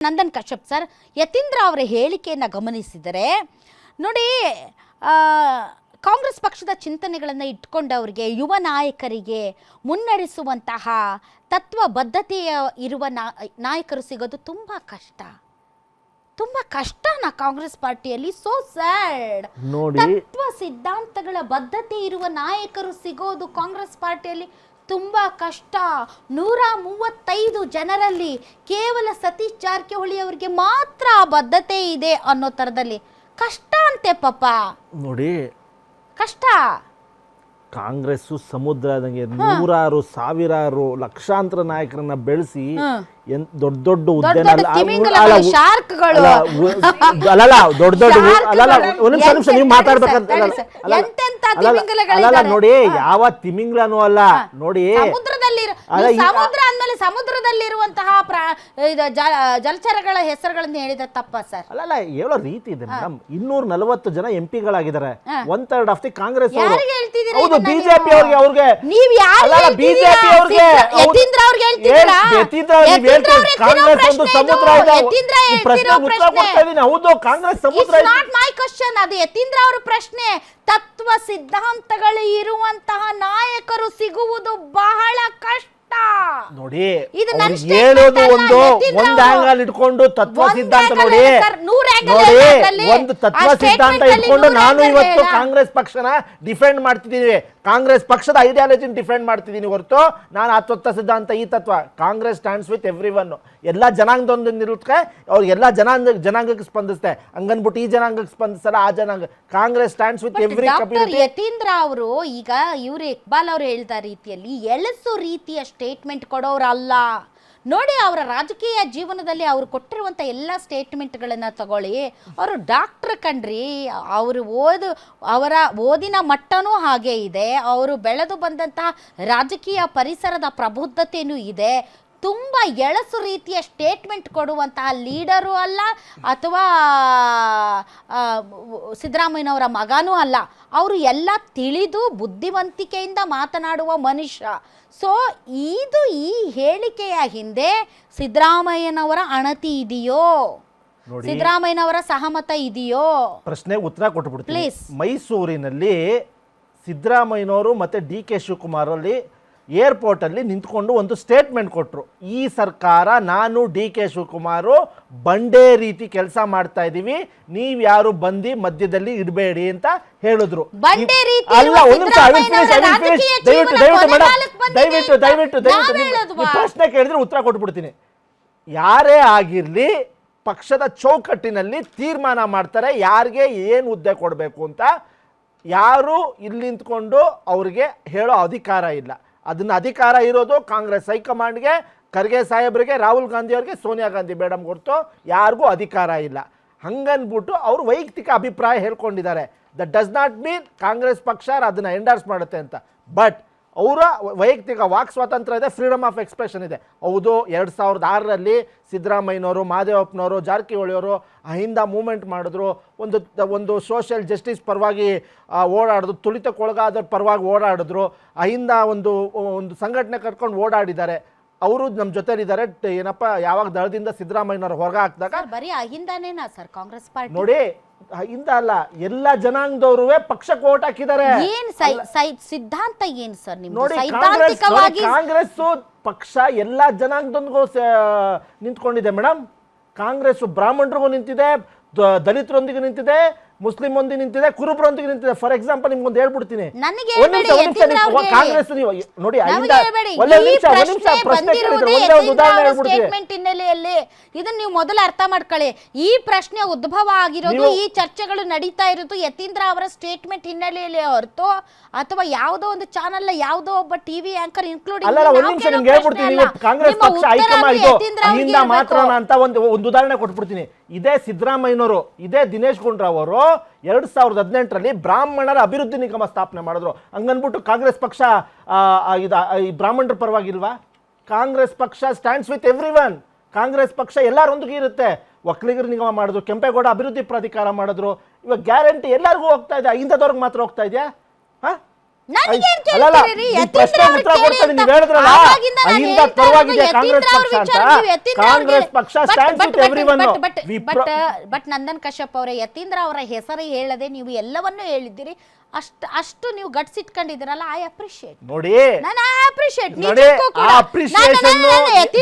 Nandan Kashyap sir Yathindra ಅವರ ಹೇಳಿಕೆಯನ್ನು ಗಮನಿಸಿದರೆ ನೋಡಿ ಆ, ಕಾಂಗ್ರೆಸ್ ಪಕ್ಷದ ಚಿಂತನೆಗಳನ್ನು ಇಟ್ಕೊಂಡವರಿಗೆ ಯುವ ನಾಯಕರಿಗೆ ಮುನ್ನಡೆಸುವಂತಹ ತತ್ವಬದ್ಧತೆಯ ಇರುವ ನಾಯಕರು ಸಿಗೋದು ತುಂಬ ಕಷ್ಟ. ತುಂಬ ಕಷ್ಟನಾ ಕಾಂಗ್ರೆಸ್ ಪಾರ್ಟಿಯಲ್ಲಿ. ಸೋ ಸ್ಯಾಡ್ ನೋಡಿ. ತತ್ವ ಸಿದ್ಧಾಂತಗಳ ಬದ್ಧತೆ ಇರುವ ನಾಯಕರು ಸಿಗೋದು ಕಾಂಗ್ರೆಸ್ ಪಾರ್ಟಿಯಲ್ಲಿ ತುಂಬಾ ಕಷ್ಟ. ನೂರ ಮೂವತ್ತೈದು ಜನರಲ್ಲಿ ಕೇವಲ ಸತೀಶ್ ಜಾರಕಿಹೊಳಿ ಅವರಿಗೆ ಮಾತ್ರ ಆ ಬದ್ಧತೆ ಇದೆ ಅನ್ನೋ ಥರದಲ್ಲಿ. ಕಷ್ಟ ಅಂತೆ ಪಾಪ. ನೋಡಿ ಕಷ್ಟ. ಕಾಂಗ್ರೆಸ್ಸು ಸಮುದ್ರದಂಗೆ ನೂರಾರು ಸಾವಿರಾರು ಲಕ್ಷಾಂತರ ನಾಯಕರನ್ನ ಬೆಳೆಸಿ. ಎನ್ ದೊಡ್ಡ ದೊಡ್ಡ. ಅಲ್ಲ, ಅಲ್ಲಲ್ಲ ದೊಡ್ಡ ದೊಡ್ಡ ಅಲ್ಲಲ್ಲ ಒಂದೊಂದು ಒಂದ್ ನಿಮಿಷ ನೀವು ಮಾತಾಡ್ಬೇಕಂತ ಅಲ್ಲಲ್ಲ, ನೋಡಿ ಯಾವ ತಿಮಿಂಗ್ಲನೂ ಅಲ್ಲ ನೋಡಿ. ಸಮುದ್ರ ಅಂದ್ಮೇಲೆ ಸಮುದ್ರದಲ್ಲಿರುವಂತಹ ಜಲಚರಗಳ ಹೆಸರುಗಳನ್ನು ಹೇಳಿದ ತಪ್ಪ ಸರ್. ಅಲ್ಲ ಹೇಳೋ ರೀತಿ ಇದೆ ಮೇಡಮ್. ಇನ್ನೂರ ನಲವತ್ತು ಜನ ಎಂ ಪಿಗಳಾಗಿದ್ದಾರೆ. One third of the Congress ಹೌದು ಬಿಜೆಪಿ? ಅವ್ರಿಗೆ ಅವ್ರಿಗೆ. ನೀವ್ ಬಿಜೆಪಿ ಅವ್ರಿಗೆ ಸಿದ್ದ- ಯತೀಂದ್ರ ಅವ್ರಿಗೆ ಹೇಳ್ತಿದ್ದೀರಾ? ಯತೀಂದ್ರ ಅವ್ರಿಗೆ ಯತೀಂದ್ರ ಕಾಂಗ್ರೆಸ್ ಒಂದು ಸಮುದ್ರ ಇದೆ. ಯತೀಂದ್ರ ಪ್ರಶ್ನೆ ಹೇಳ್ತಿರೋ ಉತ್ತರ ಪ್ರಶ್ನೆ. ಕೊಡ್ತಾ ಹೌದು ಕಾಂಗ್ರೆಸ್ ಸಮುದ್ರ ಇದೆ. ನಾಟ್ ಮೈ ಕ್ವಶ್ಚನ್ ಅದು ಯತೀಂದ್ರ ಅವರ ಪ್ರಶ್ನೆ. ತತ್ವ ಸಿದ್ಧಾಂತಗಳು ಇರುವಂತಹ ನಾಯಕರು ಸಿಗುವುದು ಬಹಳ ಕಷ್ಟ. ನೋಡಿ ಇದು statement ಹೇಳೋದು ಅಲ್ಲ, ಒಂದು ಒಂದ್ ಅವರು. ಆಂಗಲ್ ಇಟ್ಕೊಂಡು ತತ್ವ ಒಂದ್ ಸಿದ್ಧಾಂತ angle ನೋಡಿ ಅಲ್ಲ ಸರ್, ನೂರ್ angle ನೋಡಿ ಇದೆ ಅದ್ರಲ್ಲಿ. ಒಂದು ತತ್ವ ಸಿದ್ಧಾಂತ statement ಅಲ್ಲಿ ಇಟ್ಕೊಂಡು ನೂರ್ ನಾನು angle ಇವತ್ತು ಇದೆ. ಕಾಂಗ್ರೆಸ್ ಪಕ್ಷನ ಡಿಫೆಂಡ್ ಮಾಡ್ತಿದ್ದೀನಿ ಕಾಂಗ್ರೆಸ್ ಪಕ್ಷದ ಐಡಿಯಾಲಜಿನ ಡಿಫೆಂಡ್ ಮಾಡ್ತಿದ್ದೀನಿ ಹೊರತು ನಾನು ಆ ತತ್ವ ಸಿದ್ಧಾಂತ ಈ ತತ್ವ Congress stands with every one ಎಲ್ಲ ಜನಾಂಗದೊಂದು ನಿರುತ್ತೆ ಅವ್ರು ಎಲ್ಲ ಜನಾಂಗ ಜನಾಂಗಕ್ಕೆ ಸ್ಪಂದಿಸ್ತೆ. ಹಂಗನ್ಬಿಟ್ಟು ಈ ಜನಾಂಗಕ್ಕೆ ಸ್ಪಂದಿಸಲ್ಲ ಆ ಜನಾಂಗ. Congress stands with every Yatindra ಅವರು ಈಗ ಇವರು ಇಕ್ಬಾಲ್ ಅವರು ಹೇಳ್ತಾ ರೀತಿಯಲ್ಲಿ ಎಳಸು ರೀತಿಯ ಸ್ಟೇಟ್ಮೆಂಟ್ ಕೊಡೋರಲ್ಲ. ನೋಡಿ ಅವರ ರಾಜಕೀಯ ಜೀವನದಲ್ಲಿ ಅವರು ಕೊಟ್ಟಿರುವಂಥ ಎಲ್ಲ ಸ್ಟೇಟ್ಮೆಂಟ್ಗಳನ್ನು ತಗೊಳ್ಳಿ. ಅವರು ಡಾಕ್ಟರ್ ಕಣ್ರಿ ಅವರು ಓದು ಅವರ ಓದಿನ ಮಟ್ಟನೂ ಹಾಗೆ ಇದೆ. ಅವರು ಬೆಳೆದು ಬಂದಂತಹ ರಾಜಕೀಯ ಪರಿಸರದ ಪ್ರಬುದ್ಧತೆಯೂ ಇದೆ. ತುಂಬ ಎಳಸು ರೀತಿಯ ಸ್ಟೇಟ್ಮೆಂಟ್ ಕೊಡುವಂತಹ ಲೀಡರು ಅಲ್ಲ ಅಥವಾ ಸಿದ್ದರಾಮಯ್ಯನವರ ಮಗನೂ ಅಲ್ಲ. ಅವರು ಎಲ್ಲ ತಿಳಿದು ಬುದ್ಧಿವಂತಿಕೆಯಿಂದ ಮಾತನಾಡುವ ಮನುಷ್ಯ. ಸೊ ಇದು ಈ ಹೇಳಿಕೆಯ ಹಿಂದೆ ಸಿದ್ದರಾಮಯ್ಯನವರ ಅಣತಿ ಇದೆಯೋ. ಸಿದ್ದರಾಮಯ್ಯನವರ ಸಹಮತ ಇದೆಯೋ? ಪ್ರಶ್ನೆ ಉತ್ತರ Please. ಮೈಸೂರಿನಲ್ಲಿ ಸಿದ್ದರಾಮಯ್ಯನವರು ಮತ್ತು ಡಿ ಕೆ ಶಿವಕುಮಾರ್ ಅಲ್ಲಿ ಏರ್ಪೋರ್ಟಲ್ಲಿ ನಿಂತ್ಕೊಂಡು ಒಂದು ಸ್ಟೇಟ್ಮೆಂಟ್ ಕೊಟ್ಟರು ಈ ಸರ್ಕಾರ ನಾನು ಡಿ ಕೆ ಶಿವಕುಮಾರು ಬಂಡೆ ರೀತಿ ಕೆಲಸ ಮಾಡ್ತಾ ಇದ್ದೀವಿ ನೀವು ಯಾರು ಬಂದು ಮಧ್ಯದಲ್ಲಿ ಇಡಬೇಡಿ ಅಂತ ಹೇಳಿದ್ರು. ಅಲ್ಲ ಒಂದು ದಯವಿಟ್ಟು ದಯವಿಟ್ಟು ದಯವಿಟ್ಟು ದಯವಿಟ್ಟು ಪ್ರಶ್ನೆ ಕೇಳಿದ್ರೆ ಉತ್ತರ ಕೊಟ್ಬಿಡ್ತೀನಿ. ಯಾರೇ ಆಗಿರಲಿ ಪಕ್ಷದ ಚೌಕಟ್ಟಿನಲ್ಲಿ ತೀರ್ಮಾನ ಮಾಡ್ತಾರೆ ಯಾರಿಗೆ ಏನು ಹುದ್ದೆ ಕೊಡಬೇಕು ಅಂತ ಯಾರು ಇಲ್ಲಿ ನಿಂತ್ಕೊಂಡು ಅವ್ರಿಗೆ ಹೇಳೋ ಅಧಿಕಾರ ಇಲ್ಲ. ಅದನ್ನ ಅಧಿಕಾರ ಇರೋದು ಕಾಂಗ್ರೆಸ್ ಹೈಕಮಾಂಡ್ಗೆ, ಖರ್ಗೆ ಸಾಹೇಬ್ರಿಗೆ, ರಾಹುಲ್ ಗಾಂಧಿ ಅವ್ರಿಗೆ, ಸೋನಿಯಾ ಗಾಂಧಿ ಮೇಡಮ್ ಹೊರತು ಯಾರಿಗೂ ಅಧಿಕಾರ ಇಲ್ಲ. ಹಂಗನ್ಬಿಟ್ಟು ಅವರು ವೈಯಕ್ತಿಕ ಅಭಿಪ್ರಾಯ ಹೇಳ್ಕೊಂಡಿದ್ದಾರೆ. That does not mean Congress ಪಕ್ಷ ಅದನ್ನು ಎಂಡರ್ಸ್ ಮಾಡುತ್ತೆ ಅಂತ. ಬಟ್ ಅವರ ವೈಯಕ್ತಿಕ ವಾಕ್ ಸ್ವಾತಂತ್ರ್ಯ ಇದೆ ಫ್ರೀಡಮ್ ಆಫ್ ಎಕ್ಸ್ಪ್ರೆಷನ್ ಇದೆ. ಹೌದು, ಎರಡು ಸಾವಿರದ ಆರರಲ್ಲಿ ಸಿದ್ದರಾಮಯ್ಯನವರು, ಮಾದೇವಪ್ಪನವರು, ಜಾರಕಿಹೊಳಿಯವರು ಅಹಿಂದ ಮೂಮೆಂಟ್ ಮಾಡಿದ್ರು. ಒಂದು ಒಂದು ಸೋಷಿಯಲ್ ಜಸ್ಟಿಸ್ ಪರವಾಗಿ ಓಡಾಡಿದ್ರು. ತುಳಿತಕ್ಕೊಳಗಾದವ್ರ ಪರವಾಗಿ ಓಡಾಡಿದ್ರು. ಅಹಿಂದ ಒಂದು ಒಂದು ಸಂಘಟನೆ ಕಟ್ಕೊಂಡು ಓಡಾಡಿದ್ದಾರೆ. ಅವರು ನಮ್ಮ ಜೊತೆಲಿದ್ದಾರೆ. ಏನಪ್ಪ ಯಾವಾಗ ದಳದಿಂದ ಸಿದ್ದರಾಮಯ್ಯನವ್ರು ಹೊರಗೆ ಹಾಕಿದಾಗ ಬರೀ ಅಹಿಂದಾನೇನಾ ಸರ್ ಕಾಂಗ್ರೆಸ್ ಪಾರ್ಟಿ? ನೋಡಿ ಇಂದ ಅಲ್ಲ ಎಲ್ಲ ಜನಾಂಗದವರು ಪಕ್ಷಕ್ಕೆ ಓಟ್ ಹಾಕಿದ್ದಾರೆ. ಏನ್ ಸೈ- ಸೈ- ಸಿದ್ಧಾಂತ ಏನ್ ಸರ್ ನಿಮ್ದು? ನೋಡಿ ಕಾಂಗ್ರೆಸ್ ಸೈದ್ಧಾಂತಿಕವಾಗಿ ಕಾಂಗ್ರೆಸ್ ಪಕ್ಷ ಎಲ್ಲಾ ಜನಾಂಗದೊಂದಿಗೂ ಸ- ನಿಂತ್ಕೊಂಡಿದೆ ಮೇಡಮ್ ಕಾಂಗ್ರೆಸ್ ಬ್ರಾಹ್ಮಣರಿಗೂ ನಿಂತಿದೆ ದ- ದಲಿತರೊಂದಿಗೆ ನಿಂತಿದೆ ಮುಸ್ಲಿಂ ಒಂದು ನಿಂತಿದೆ ಕುರುಬರೊಂದಿಗೆ ನಿಂತಿದೆ. ಫಾರ್ ಎಕ್ಸಾಂಪಲ್ ನಿಮ್ಗೊಂದು ಹೇಳ್ಬಿಡ್ತೀನಿ. ಕಾಂಗ್ರೆಸ್ ನೀವು ನೋಡಿ ನಮಗೆ ಅಹಿಂದ ಹೇಳ್ಬೇಡಿ. ಒಂದೇ ಈ ನಿಮಿಷ ಒಂದ್ ನಿಮಿಷ ಪ್ರಶ್ನೆ ಪ್ರಶ್ನೆ ಕೇಳಿದ್ರೆ. ಒಂದೇ ಒಂದು ಉದಾಹರಣೆ ಅವರ ಹೇಳ್ಬಿಡ್ತೀನಿ ಸ್ಟೇಟ್ಮೆಂಟ್ ಹಿನ್ನೆಲೆಯಲ್ಲಿ. ಇದನ್ನ ನೀವು ಮೊದಲು ಅರ್ಥ ಮಾಡ್ಕೊಳ್ಳಿ. ಈ ಪ್ರಶ್ನೆ ಉದ್ಭವ ಆಗಿರೋದು ಈ ಚರ್ಚೆಗಳು ನಡೀತಾ ಇರೋದು ಯತೀಂದ್ರ ಅವರ ಸ್ಟೇಟ್ಮೆಂಟ್ ಹಿನ್ನೆಲೆಯಲ್ಲಿ ಹೊರತು ಅಥವಾ ಯಾವುದೋ ಒಂದು ಚಾನಲ್ ಯಾವುದೋ ಒಬ್ಬ ಟಿವಿ ಆಂಕರ್ ಇನ್ಕ್ಲೂಡಿಂಗ್ ಅಲ್ಲ ಒಂದ್ ನಿಮಿಷ ನಿಮ್ಗೆ ಹೇಳ್ಬಿಡ್ತೀನಿ. ಕಾಂಗ್ರೆಸ್ ಪಕ್ಷ ಹೈಕಮಾಂಡ್ ಮಾತ್ರನ ಅಂತ ಒಂದು ಒಂದು ಉದಾಹರಣೆ ಕೊಟ್ಬಿಡ್ತೀನಿ. ಇದೇ ಸಿದ್ದರಾಮಯ್ಯನವರು ಇದೇ ದಿನೇಶ್ ಗುಂಡ್ರಾವ್ ಅವರು ಎರಡ್ ಸಾವಿರದ ಹದಿನೆಂಟರಲ್ಲಿ ಬ್ರಾಹ್ಮಣರ ಅಭಿವೃದ್ಧಿ ನಿಗಮ ಸ್ಥಾಪನೆ ಮಾಡಿದ್ರು. ಹಂಗನ್ಬಿಟ್ಟು ಕಾಂಗ್ರೆಸ್ ಪಕ್ಷ ಇದು ಈ ಬ್ರಾಹ್ಮಣರ ಪರವಾಗಿಲ್ವಾ? ಕಾಂಗ್ರೆಸ್ ಪಕ್ಷ stands with every one Congress ಪಕ್ಷ ಎಲ್ಲರೊಂದಿಗೆ ಇರುತ್ತೆ. ಒಕ್ಕಲಿಗರ ನಿಗಮ ಮಾಡಿದ್ರು, ಕೆಂಪೇಗೌಡ ಅಭಿವೃದ್ಧಿ ಪ್ರಾಧಿಕಾರ ಮಾಡಿದ್ರು. ಇವಾಗ ಗ್ಯಾರಂಟಿ ಎಲ್ಲರಿಗೂ ಹೋಗ್ತಾ ಇದೆ. ಇಂಥದವ್ರಿಗೆ ಮಾತ್ರ ಹೋಗ್ತಾ ಇದೆಯಾ? ನನಗೇನ್ ಅಲ್ಲಲ್ಲ, ಕೇಳ್ತೀರಿ? ನಿಮ್ ಯತೀಂದ್ರ ಅವ್ರು ಕೇಳಿ ಅಂತ. ಹೇಳಿದ್ರಲ್ಲ, ಆವಾಗಿಂದ ನಾನು ಹೇಳ್ತಾ ಇರೋದು ಕಾಂಗ್ರೆಸ್ ಯತೀಂದ್ರ ಅವ್ರ ವಿಚಾರ, ನೀವು ಯತೀಂದ್ರ ಅವ್ರಿಗೆ- but- but- with everyone. But- but- but- but Nandan Kashyap ಅವರ ಯತೀಂದ್ರ ಅವರ ಹೆಸರು ಹೇಳದೆ ನೀವು ಎಲ್ಲವನ್ನೂ ಹೇಳಿದ್ದೀರಿ. ಅಷ್ಟು ಅಷ್ಟು ನೀವು ಗಟ್ಸ್ ಇಟ್ಕೊಂಡಿದ್ದೀರಲ್ಲ ಐ ಅಪ್ರಿಶಿಯೇಟ್ ನೋಡಿ. ನಾನು ಐ ಅಪ್ರಿಶಿಯೇಟ್ ನೋಡಿ ಆ ಅಪ್ರಿಸಿಯೇಷನ್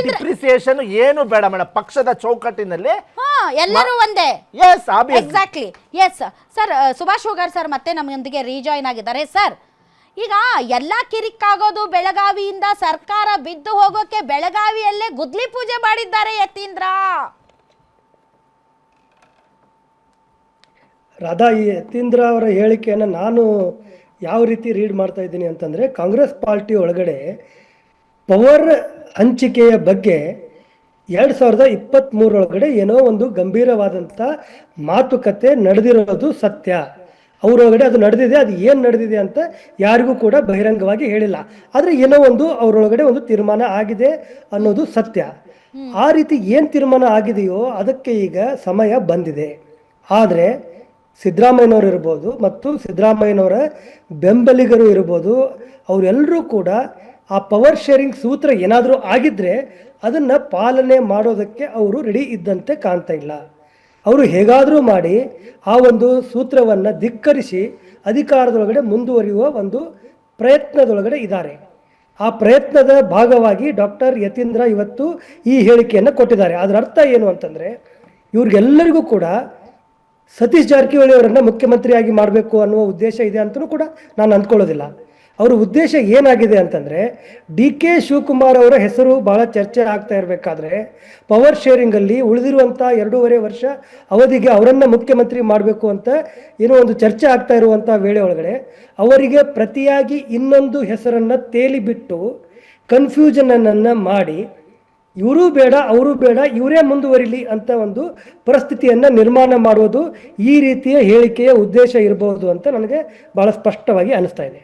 ಡಿಪ್ರಿಸಿಯೇಷನ್ ಏನು ಬೇಡ ಮೇಡಮ್ ಪಕ್ಷದ ಚೌಕಟ್ಟಿನಲ್ಲಿ ಹಾ ಎಲ್ಲರೂ ಒಂದೇ. Yes obvious exactly yes sir Subhash Hogar sir ಮತ್ತೆ ನಮ್ಮೊಂದಿಗೆ ರೀಜಾಯ್ನ್ ಆಗಿದ್ದಾರೆ. ಸರ್ ಈಗ ಎಲ್ಲ ಕಿರಿಕ್ಕಾಗೋದು ಬೆಳಗಾವಿಯಿಂದ ಸರ್ಕಾರ ಬಿದ್ದು ಹೋಗೋಕೆ ಬೆಳಗಾವಿಯಲ್ಲೇ ಗುದ್ಲಿ ಪೂಜೆ ಮಾಡಿದ್ದಾರೆ ಯತೀಂದ್ರ. ರಾಧಾ, ಈ ಯತೀಂದ್ರ ಅವರ ಹೇಳಿಕೆಯನ್ನು ನಾನು ಯಾವ ರೀತಿ ರೀಡ್ ಮಾಡ್ತಾ ಇದ್ದೀನಿ ಅಂತಂದರೆ, ಕಾಂಗ್ರೆಸ್ ಪಾರ್ಟಿ ಒಳಗಡೆ ಪವರ್ ಹಂಚಿಕೆಯ ಬಗ್ಗೆ ಎರಡು ಸಾವಿರದ ಇಪ್ಪತ್ತ್ಮೂರೊಳಗಡೆ ಏನೋ ಒಂದು ಗಂಭೀರವಾದಂಥ ಮಾತುಕತೆ ನಡೆದಿರೋದು ಸತ್ಯ. ಅವರೊಳಗಡೆ ಅದು ನಡೆದಿದೆ, ಅದು ಏನು ನಡೆದಿದೆ ಅಂತ ಯಾರಿಗೂ ಕೂಡ ಬಹಿರಂಗವಾಗಿ ಹೇಳಿಲ್ಲ. ಆದರೆ ಏನೋ ಒಂದು ಅವರೊಳಗಡೆ ಒಂದು ತೀರ್ಮಾನ ಆಗಿದೆ ಅನ್ನೋದು ಸತ್ಯ. ಆ ರೀತಿ ಏನು ತೀರ್ಮಾನ ಆಗಿದೆಯೋ ಅದಕ್ಕೆ ಈಗ ಸಮಯ ಬಂದಿದೆ. ಆದರೆ ಸಿದ್ದರಾಮಯ್ಯನವರು ಇರ್ಬೋದು ಮತ್ತು ಸಿದ್ದರಾಮಯ್ಯನವರ ಬೆಂಬಲಿಗರು ಇರ್ಬೋದು ಅವರೆಲ್ಲರೂ ಕೂಡ ಆ ಪವರ್ ಶೇರಿಂಗ್ ಸೂತ್ರ ಏನಾದರೂ ಆಗಿದ್ದರೆ ಅದನ್ನು ಪಾಲನೆ ಮಾಡೋದಕ್ಕೆ ಅವರು ರೆಡಿ ಇದ್ದಂತೆ ಕಾಣ್ತಾ ಇಲ್ಲ. ಅವರು ಹೇಗಾದರೂ ಮಾಡಿ ಆ ಒಂದು ಸೂತ್ರವನ್ನು ಧಿಕ್ಕರಿಸಿ ಅಧಿಕಾರದೊಳಗಡೆ ಮುಂದುವರಿಯುವ ಒಂದು ಪ್ರಯತ್ನದೊಳಗಡೆ ಇದ್ದಾರೆ. ಆ ಪ್ರಯತ್ನದ ಭಾಗವಾಗಿ ಡಾಕ್ಟರ್ ಯತೀಂದ್ರ ಇವತ್ತು ಈ ಹೇಳಿಕೆಯನ್ನು ಕೊಟ್ಟಿದ್ದಾರೆ. ಅದರ ಅರ್ಥ ಏನು ಅಂತಂದರೆ ಇವ್ರಿಗೆಲ್ಲರಿಗೂ ಕೂಡ ಸತೀಶ್ ಜಾರಕಿಹೊಳಿ ಅವರನ್ನು ಮುಖ್ಯಮಂತ್ರಿಯಾಗಿ ಮಾಡಬೇಕು ಅನ್ನುವ ಉದ್ದೇಶ ಇದೆ ಅಂತಲೂ ಕೂಡ ನಾನು ಅಂದ್ಕೊಳ್ಳೋದಿಲ್ಲ. ಅವರ ಉದ್ದೇಶ ಏನಾಗಿದೆ ಅಂತಂದರೆ ಡಿ ಕೆ ಶಿವಕುಮಾರ್ ಅವರ ಹೆಸರು ಭಾಳ ಚರ್ಚೆ ಆಗ್ತಾ ಇರಬೇಕಾದ್ರೆ ಪವರ್ ಶೇರಿಂಗಲ್ಲಿ ಉಳಿದಿರುವಂಥ ಎರಡೂವರೆ ವರ್ಷ ಅವಧಿಗೆ ಅವರನ್ನು ಮುಖ್ಯಮಂತ್ರಿ ಮಾಡಬೇಕು ಅಂತ ಏನೋ ಒಂದು ಚರ್ಚೆ ಆಗ್ತಾ ಇರುವಂಥ ವೇಳೆ ಒಳಗಡೆ ಅವರಿಗೆ ಪ್ರತಿಯಾಗಿ ಇನ್ನೊಂದು ಹೆಸರನ್ನು ತೇಲಿಬಿಟ್ಟು ಕನ್ಫ್ಯೂಷನನ್ನು ಮಾಡಿ ಇವರೂ ಬೇಡ, ಅವರು ಬೇಡ, ಇವರೇ ಮುಂದುವರಿಲಿ ಅಂತ ಒಂದು ಪರಿಸ್ಥಿತಿಯನ್ನು ನಿರ್ಮಾಣ ಮಾಡುವುದು ಈ ರೀತಿಯ ಹೇಳಿಕೆಯ ಉದ್ದೇಶ ಇರಬಹುದು ಅಂತ ನನಗೆ ಭಾಳ ಸ್ಪಷ್ಟವಾಗಿ ಅನಿಸ್ತಾ ಇದೆ.